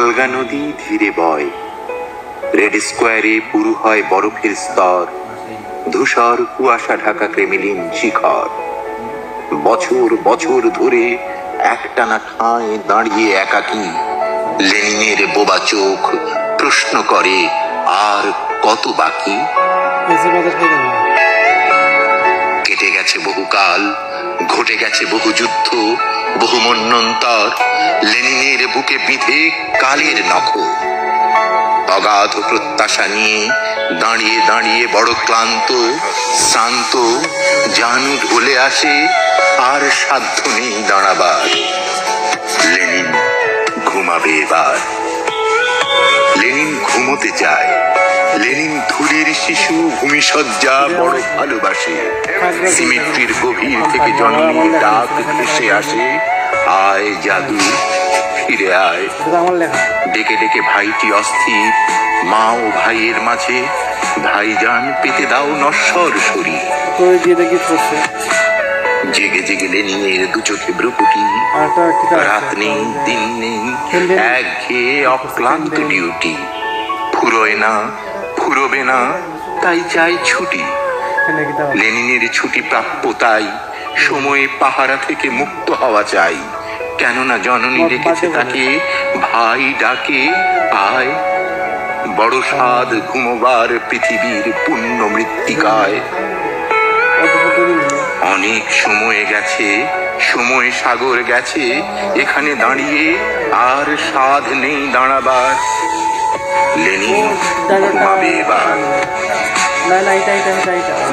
ভলগা নদী ধীরে বয়। রেড স্কোয়ারে পুরু হয় বরফের স্তর। ধূসর কুয়াশা ঢাকা ক্রেমিলিন শিখর। বছর বছর ধরে একটানা ঠাঁয়ে দাঁড়িয়ে একাকী লেনিনের বোবা চোখ প্রশ্ন করে, আর কত বাকি? গেছে বহুকাল ঘটে গেছে বহু যুদ্ধ, বহু মন্বন্তর লেনিনের বুকে বিঁধে কালের নখ। অগাধ প্রত্যাশা নিয়ে দাঁড়িয়ে দাঁড়িয়ে বড় ক্লান্ত শ্রান্ত জানু ঢলে আসে, আর সাধ্য নেই দাঁড়াবার। লেনিন ঘুমাবে এবার। লেনিন ঘুমোতে চায় লেনিন ধুলির শিশু ভূমিসজ্জা বড় ভালোবাসে। সিমেট্রির গভীর থেকে জন্মের ডাক ভেসে আসে। আয় জাদু, ফিরে আয়। ডেকে ডেকে ভাইটি অস্থির, মা ও ভাইয়ের মাঝে, ভাইজান পেতে দাও নশ্বর শরীর। জেগে জেগে লেনিনের দু চোখে ব্রুকুটি। আর রাত। নেই দিন নেই এক ঘেয়ে অক্লান্ত ডিউটি। ফুরোয় না ফুরোবে না তাই চাই ছুটি। লেনিনের ছুটি প্রাপ্য তাই সময়ে পাহারা থেকে মুক্ত হওয়া চাই। কেননা জননী রেখেছে তাকে ভাই ডাকে আয় বড় সাদ ঘুমোবার পৃথিবীর পুণ্য মৃত্তিকায়। অনেক সময় গেছে, সময় সাগর গেছে, এখানে দাঁড়িয়ে আর সাধ নেই দাঁড়াবার। লেনিন ঘুমাবে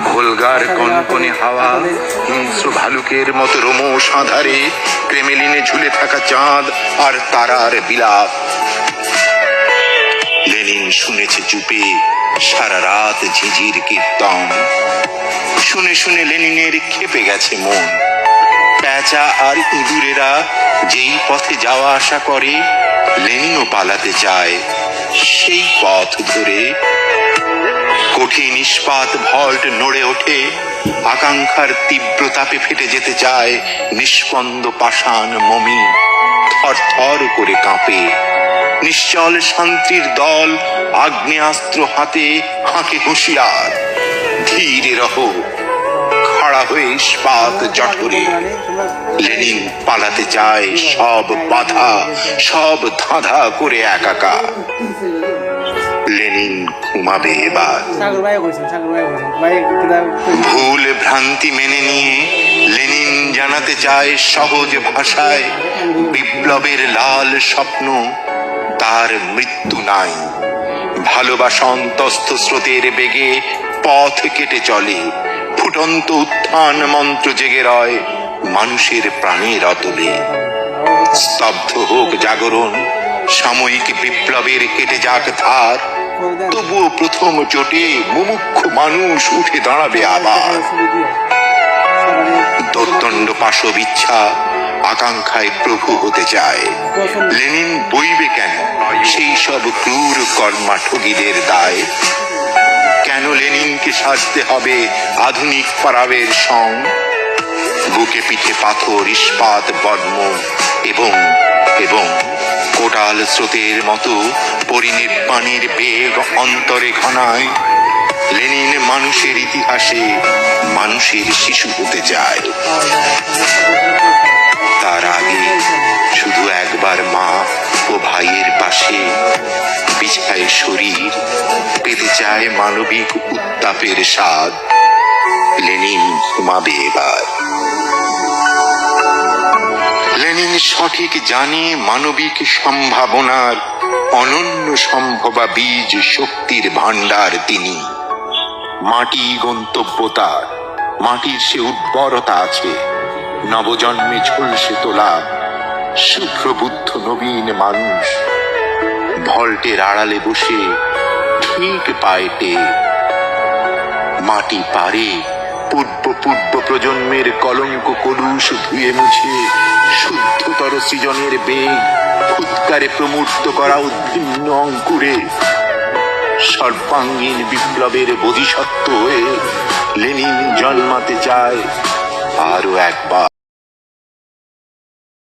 ভোলগার কনকনে হাওয়া, হিংস্র ভালুকের মতো রোমশ আধারে, ক্রেমেলিনে ঝুলে থাকা চাঁদ আর তারার বিলাপ। লেনিন শুনেছে চুপে, সারা রাত ঝিঝির কীর্তন। শুনে শুনে লেনিনের খেপে গেছে মন। প্যাঁচা আর ইঁদুরেরা যেই পথে যাওয়া আসা করে, লেনিনও পালাতে চায়। সেই পথ ধরে কঠিন ইস্পাত ভল্ট নড়ে ওঠে, আকাঙ্ক্ষার তীব্র তাপে ফেটে যেতে চায় নিষ্পন্দ পাষাণ মমি। থর করে কাঁপে। নিশ্চল শান্তির দল, আগ্নেয়াস্ত্র হাতে হাঁকে হুঁশিয়ার। ধীরে রহ। খাড়া হয়ে ইস্পাত জট করে। লেনিন পালাতে চায় সব বাধা সব ধাঁধা করে একাকা লেনিন ঘুমাবে এবার। ভুল ভ্রান্তি মেনে নিয়ে লেনিন জানাতে চায় সহজ ভাষায় বিপ্লবের লাল স্বপ্ন তার মৃত্যু নাই। ভালোবাসা অন্তস্থ স্রোতের বেগে পথ কেটে চলে। ফুটন্ত উত্থান মন্ত্র জেগে রয় মানুষের প্রাণের অতলে স্তব্ধ হোক জাগরণ, সাময়িক বিপ্লবের কেটে যাক ধার, তবুও প্রথম চোটে মুমুক্ষ মানুষ উঠে দাঁড়াবে আবার। দোর্দণ্ড পাশব ইচ্ছা আকাঙ্ক্ষায় প্রভু হতে চায়। লেনিন বইবে কেন? সেই সব ক্রূর কর্মাঠগীদের দায়। কেন লেনিনকে সাজতে হবে আধুনিক পারাবের সং? বুকে পিঠে পাথর, ইস্পাত, বর্ম এবং এবং কোটাল স্রোতের মতো পরিনির্বাণের বেগ অন্তরে ঘনায়, লেনিন মানুষের ইতিহাসে মানুষের শিশু হতে যায়। তার আগে শুধু একবার মা ও ভাইয়ের পাশে বিছায় শরীর পেতে চায় মানবিক উত্তাপের স্বাদ। লেনিন ঘুমাবে এবার। লেনিন সঠিক জানে মানবিক সম্ভাবনার অনন্য সম্ভবা বীজ শক্তির ভাণ্ডার তিনি। মাটি গন্তব্য তার মাটির সে উর্বরতা আছে। নবজন্মে ঝলসে তোলা, শুভ্রবুদ্ধ নবীন মানুষ। ভল্টের আড়ালে বসে ঠিক পায়েটে মাটি পারে পূর্ব পূর্ব প্রজন্মের কলঙ্ক কলুষ ধুয়ে মুছে শুদ্ধতর সৃজনের বেগ ফুৎকারে প্রমূর্ত করা উদ্ভিন্ন অঙ্কুরে সর্বাঙ্গীন বিপ্লবের বোধিসত্ত্ব হয়ে লেনিন জন্মাতে চায় আরও একবার।